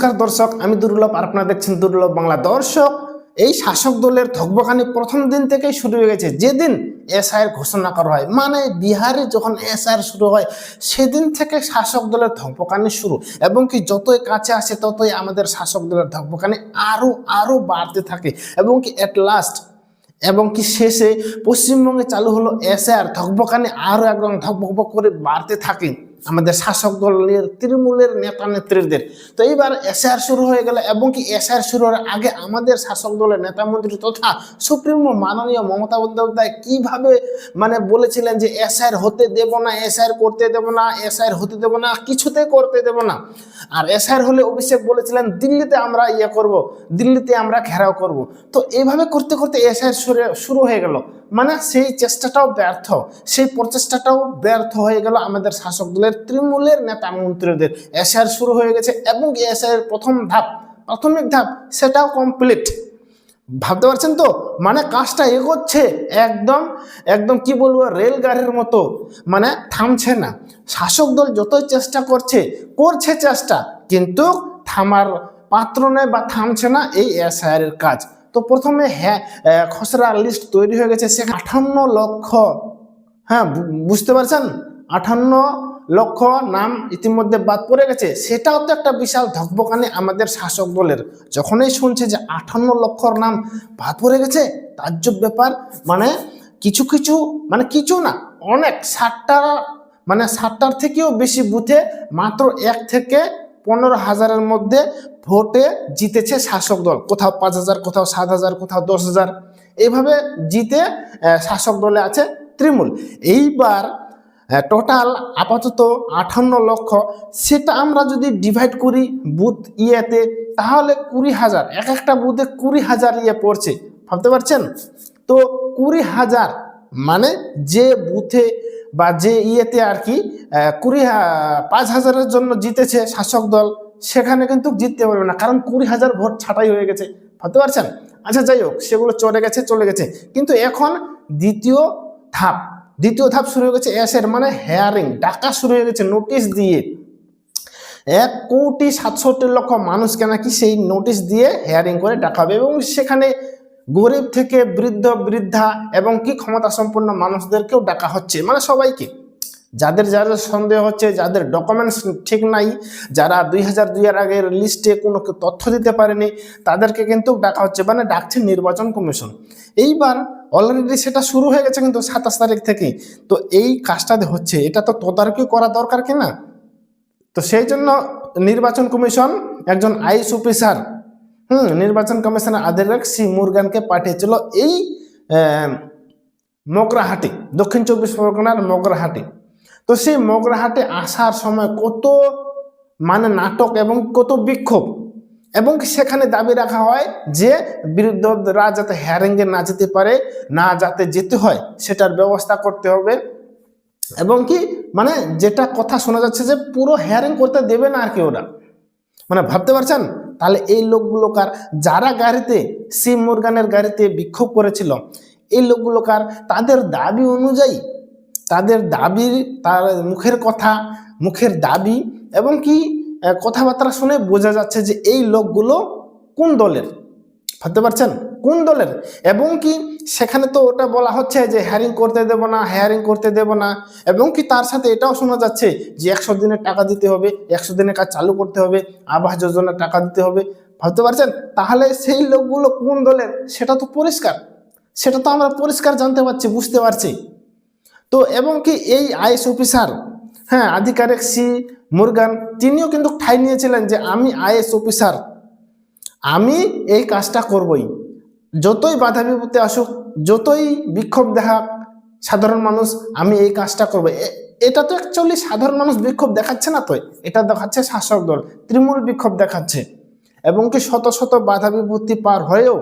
নমস্কার দর্শক, আমি দুর্লভ, আর আপনারা দেখছেন দুর্লভ বাংলা। দর্শক, এই শাসক দলের ধকবকানি প্রথম দিন থেকেই শুরু হয়ে গেছে। যেদিন এসআইয়ের ঘোষণা করা হয় মানে বিহারে যখন এসআইয়ের শুরু হয়, সেদিন থেকে শাসক দলের ধকবকানি শুরু। এবং কি যতই কাছে আসে, ততই আমাদের শাসক দলের ধকবকানি আরও আরও বাড়তে থাকে। এবং কি অ্যাট লাস্ট এবং কি শেষে পশ্চিমবঙ্গে চালু হলো এসআর ধকবকানি আরও একদম ধকবক করে বাড়তে থাকে। আমাদের শাসক দলের তৃণমূলের নেতা নেত্রীদের। তো এইবার এসআর শুরু হয়ে গেল এবং কি এসআর শুরু হওয়ার আগে আমাদের শাসক দলের নেতা মন্ত্রী তথা সুপ্রিমো মাননীয় মমতা বন্দ্যোপাধ্যায় কীভাবে মানে বলেছিলেন যে এসআর হতে দেব না এসআর করতে দেব না এসআর হতে দেব না কিছুতে করতে দেব না। আর এসআর হলে অভিষেক বলেছিলেন, দিল্লিতে আমরা ইয়ে করব, দিল্লিতে আমরা ঘেরাও করব। তো এইভাবে করতে করতে এসআর শুরু হয়ে গেল। মানে সেই চেষ্টাটাও ব্যর্থ। সেই প্রচেষ্টাটাও ব্যর্থ হয়ে গেল আমাদের শাসক দলের তৃণমূলের নেতা মন্ত্রীদের। এসআর শুরু হয়ে গেছে এবং এসআর প্রথম ধাপ, প্রাথমিক ধাপ সেটাও কমপ্লিট ভাবতে পারছেন তো? মানে কাজটা এগোচ্ছে একদম একদম কি বলব, রেলগাড়ির মতো। মানে থামছে না। শাসক দল যতই চেষ্টা করছে করছে চেষ্টা, কিন্তু থামার পাত্র নয় বা থামছে না এই এসআইআর এর কাজ। তো প্রথমে হ্যাঁ খসড়া লিস্ট তৈরি হয়ে গেছে সে আঠান্ন লক্ষ হ্যাঁ বুঝতে পারছেন? আঠান্ন লক্ষ নাম ইতিমধ্যে বাদ পড়ে গেছে। সেটাও তো একটা বিশাল ধকবকানি আমাদের শাসক দলের। যখনই শুনছে যে আঠান্ন লক্ষর নাম বাদ পড়ে গেছে, তাজ্জব ব্যাপার। মানে কিছু কিছু মানে কিছু না, অনেক, ষাটটা মানে ষাটটার থেকেও বেশি বুথে মাত্র এক থেকে পনেরো হাজারের মধ্যে ভোটে জিতেছে শাসক দল। কোথাও পাঁচ হাজার, কোথাও সাত হাজার, কোথাও দশ হাজার। এইভাবে জিতে শাসক দলে আছে তৃণমূল। এইবার টোটাল আপাতত আঠান্ন লক্ষ। সেটা আমরা যদি ডিভাইড করি বুথ ইয়েতে, তাহলে কুড়ি হাজার, এক একটা বুথে কুড়ি হাজার ইয়ে পড়ছে। ভাবতে পারছেন? তো কুড়ি হাজার মানে যে বুথে বা যে ইয়েতে আর কি কুড়ি পাঁচ হাজারের জন্য জিতেছে শাসক দল, সেখানে কিন্তু জিততে পারবে না। কারণ কুড়ি হাজার ভোট ছাঁটাই হয়ে গেছে। ভাবতে পারছেন? আচ্ছা যাই হোক, সেগুলো চলে গেছে চলে গেছে। কিন্তু এখন দ্বিতীয় ধাপ দ্বিতীয় ধাপ শুরু হয়ে গেছে এসের মানে হেয়ারিং ডাকা শুরু হয়ে গেছে নোটিশ দিয়ে। এক কোটি সাতষট্টি লক্ষ মানুষকে নাকি সেই নোটিশ দিয়ে হেয়ারিং করে ডাকা হবে এবং সেখানে গরিব থেকে বৃদ্ধ, বৃদ্ধা এবং কি ক্ষমতা সম্পন্ন মানুষদেরকেও ডাকা হচ্ছে মানে সবাইকে। যাদের যাদের সন্দেহ হচ্ছে, যাদের ডকুমেন্টস ঠিক নাই, যারা দুই হাজার দুইয়ের আগের লিস্টে কোনো তথ্য দিতে পারেনি, তাদেরকে কিন্তু ডাকা হচ্ছে মানে ডাকছে নির্বাচন কমিশন। এইবার অলরেডি সেটা শুরু হয়ে গেছে কিন্তু সাতাশ তারিখ থেকেই। তো এই কাজটাতে হচ্ছে, এটা তো তদারকি করা দরকার কিনা? তো সেই জন্য নির্বাচন কমিশন একজন আইস অফিসার হুম, নির্বাচন কমিশনের আধিকারিক সি মুরগানকে পাঠিয়েছিল এই মগরাহাটি, দক্ষিণ চব্বিশ পরগনার মগরাহাটি। তো সেই মগরাহাটে আসার সময় কত মানে নাটক এবং কত বিক্ষোভ এবং সেখানে দাবি রাখা হয় যে বিরুদ্ধরা যাতে হ্যারিংয়ে না যেতে পারে, না যাতে যেতে হয়, সেটার ব্যবস্থা করতে হবে। এবং কি মানে যেটা কথা শোনা যাচ্ছে যে পুরো হেয়ারিং করতে দেবে না আর কি ওরা। মানে ভাবতে পারছেন? তাহলে এই লোকগুলোকার যারা গাড়িতে সি মুরগানের গাড়িতে বিক্ষোভ করেছিল, এই লোকগুলোকার তাদের দাবি অনুযায়ী, তাদের দাবির, তার মুখের কথা, মুখের দাবি এবং কি কথাবার্তা শুনে বোঝা যাচ্ছে যে এই লোকগুলো কোন দলের? ভাবতে পারছেন? কোন দলের? এবং কি সেখানে তো ওটা বলা হচ্ছে যে হ্যারিং করতে দেব না হ্যারিং করতে দেব না। এবং কি তার সাথে এটাও শোনা যাচ্ছে যে একশো দিনের টাকা দিতে হবে, একশো দিনের কাজ চালু করতে হবে, আবাস যোজনার টাকা দিতে হবে। ভাবতে পারছেন? তাহলে সেই লোকগুলো কোন দলের? সেটা তো পরিষ্কার। সেটা তো আমরা পরিষ্কার জানতে পারছি, বুঝতে পারছি। তো এবং কি এই আইএস অফিসার হ্যাঁ আধিকারিক সি মুরগান, তিনিও কিন্তু ঠাই নিয়েছিলেন যে আমি আইএস অফিসার। আমি এই কাজটা করবই। যতই বাধা বিপত্তি আসুক, যতই বিক্ষোভ দেখাক, সাধারণ মানুষ, আমি এই কাজটা করব। এটা তো অ্যাকচুয়ালি সাধারণ মানুষ বিক্ষোভ দেখাচ্ছে না তো? এটা দেখাচ্ছে শাসক দল, তৃণমূল বিক্ষোভ দেখাচ্ছে। এবং কি শত শত বাধা বিপত্তি পার হয়েও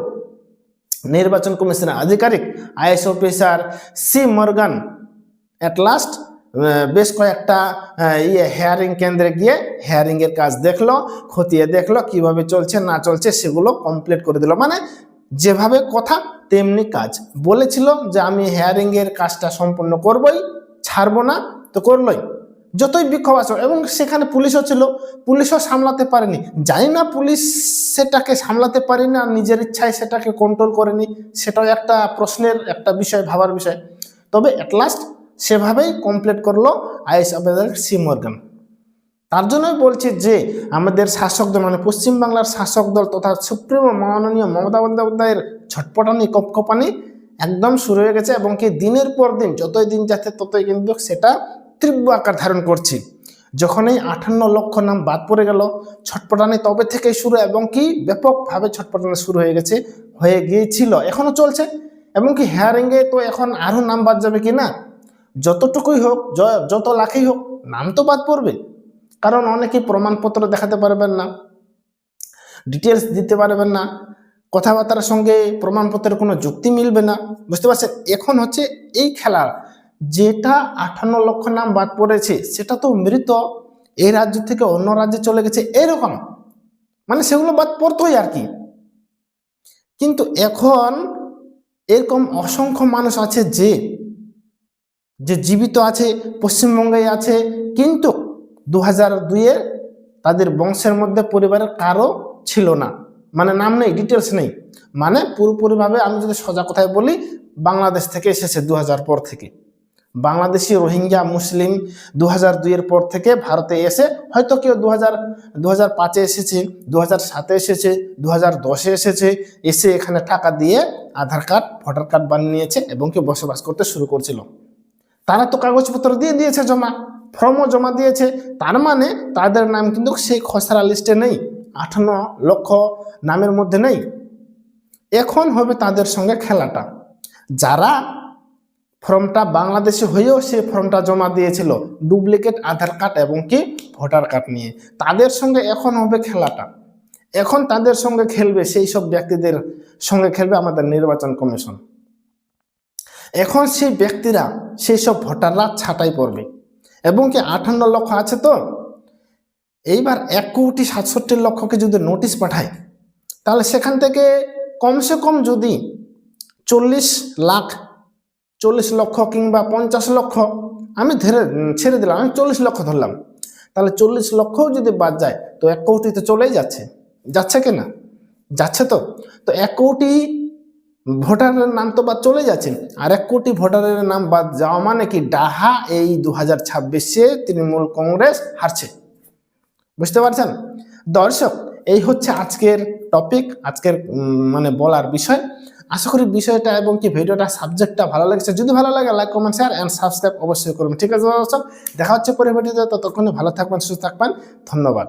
নির্বাচন কমিশনের আধিকারিক, IAS officer C Morgan at last বেশ কয়েকটা ইয়ে হেয়ারিং কেন্দ্রে গিয়ে হেয়ারিং এর কাজ দেখল, খতিয়ে দেখল, কীভাবে চলছে, না চলছে, সেগুলো কমপ্লিট করে দিল। মানে যেভাবে কথা, তেমনি কাজ। বলেছিল যে, আমি হেয়ারিং এর কাজটা সম্পূর্ণ করবই, ছাড়বো না, তো করলোই। যতই বিক্ষোভ আসো এবং সেখানে পুলিশও ছিল, পুলিশও সামলাতে পারেনি। জানি না পুলিশ সেটাকে সামলাতে পারেনি, আর নিজের ইচ্ছায় সেটাকে কন্ট্রোল করেনি, সেটাও একটা প্রশ্নের, একটা বিষয়, ভাবার বিষয়। তবে অ্যাট লাস্ট সেভাবেই কমপ্লিট করল আইএস আবেদন সি মর্গান তার জন্যই বলছি যে, আমাদের শাসক দল মানে পশ্চিমবাংলার শাসক দল তথা সুপ্রিমো মাননীয় মমতা বন্দ্যোপাধ্যায়ের ছটপটানি, কপকপানি একদম শুরু হয়ে গেছে এবং কি দিনের পর দিন, যতই দিন যাচ্ছে ততই কিন্তু সেটা তীব্র আকার ধারণ করছে। যখনই আটান্ন লক্ষ নাম বাদ পড়ে গেল, ছটপটানি তবে থেকেই শুরু এবং কি ব্যাপকভাবে ছটপটানি শুরু হয়ে গেছে, হয়ে গিয়েছিল, এখনও চলছে। এবং কি হেয়ারিংয়ে তো এখন আরও নাম বাদ যাবে কি না? যতটুকুই হোক যত লাখই হোক, নাম তো বাদ পড়বে। কারণ অনেকেই প্রমাণপত্র দেখাতে পারবেন না ডিটেলস দিতে পারবেন না, কথাবার্তার সঙ্গে প্রমাণপত্রের কোনো যুক্তি মিলবে না। বুঝতে পারছেন? এখন হচ্ছে এই খেলা, যেটা আটান্ন লক্ষ নাম বাদ পড়েছে, সেটা তো মৃত এই রাজ্য থেকে অন্য রাজ্যে চলে গেছে, এরকম। মানে সেগুলো বাদ পড়তোই আর কি। কিন্তু এখন এরকম অসংখ্য মানুষ আছে যে যে জীবিত আছে পশ্চিমবঙ্গে আছে, কিন্তু দু হাজার দুইয়ে তাদের বংশের মধ্যে পরিবারের কারও ছিল না। মানে নাম নেই ডিটেলস নেই। মানে পুরোপুরিভাবে আমি যদি সোজা কথায় বলি, বাংলাদেশ থেকে এসেছে দু হাজার পর থেকে। বাংলাদেশি রোহিঙ্গা, মুসলিম দু হাজার দুইয়ের পর থেকে ভারতে এসে, হয়তো কেউ দু হাজার দু হাজার পাঁচে এসেছে দু হাজার সাতে এসেছে দু হাজার দশে এসেছে, এসে এখানে টাকা দিয়ে আধার কার্ড, ভোটার কার্ড বানিয়ে নিয়েছে এবং কেউ বসবাস করতে শুরু করছিল। তারা তো কাগজপত্র দিয়ে দিয়েছে জমা, ফর্মও জমা দিয়েছে। তার মানে তাদের নাম কিন্তু সেই খসড়া লিস্টে নেই আঠান্ন লক্ষ নামের মধ্যে নেই। এখন হবে তাদের সঙ্গে খেলাটা। যারা ফর্মটা বাংলাদেশে হয়েও সেই ফর্মটা জমা দিয়েছিল, ডুপ্লিকেট আধার কার্ড এবং কি ভোটার কার্ড নিয়ে, তাদের সঙ্গে এখন হবে খেলাটা। এখন তাদের সঙ্গে খেলবে, সেই সব ব্যক্তিদের সঙ্গে খেলবে আমাদের নির্বাচন কমিশন। এখন সেই ব্যক্তিরা সেই সব ভোটাররা ছাঁটাই করবে। এবং কি আটান্ন লক্ষ আছে তো? এইবার এক কোটি সাতষট্টি লক্ষকে যদি নোটিশ পাঠায়, তাহলে সেখান থেকে কমসে কম যদি চল্লিশ লাখ, চল্লিশ লক্ষ কিংবা পঞ্চাশ লক্ষ, আমি ধরে ছেড়ে দিলাম, আমি চল্লিশ লক্ষ ধরলাম। তাহলে চল্লিশ লক্ষও যদি বাদ যায়, তো এক কোটি তো চলেই যাচ্ছে। যাচ্ছে কি না? যাচ্ছে তো। তো এক কোটি ভোটারের নাম তো বাদ চলে যাচ্ছে। আর এক কোটি ভোটারের নাম বাদ যাওয়া মানে কি ডাহা এই দু হাজার ছাব্বিশে তৃণমূল কংগ্রেস হারছে। বুঝতে পারছেন? দর্শক, এই হচ্ছে আজকের টপিক আজকের মানে বলার বিষয়। আশা করি বিষয়টা এবং কি ভিডিওটা সাবজেক্টটা ভালো লাগছে। যদি ভালো লাগে like comment share and subscribe অবশ্যই করবেন ঠিক আছে দর্শক? দেখা হচ্ছে পরে ভিডিওতে ততক্ষণে ভালো থাকবেন, সুস্থ থাকবেন। ধন্যবাদ।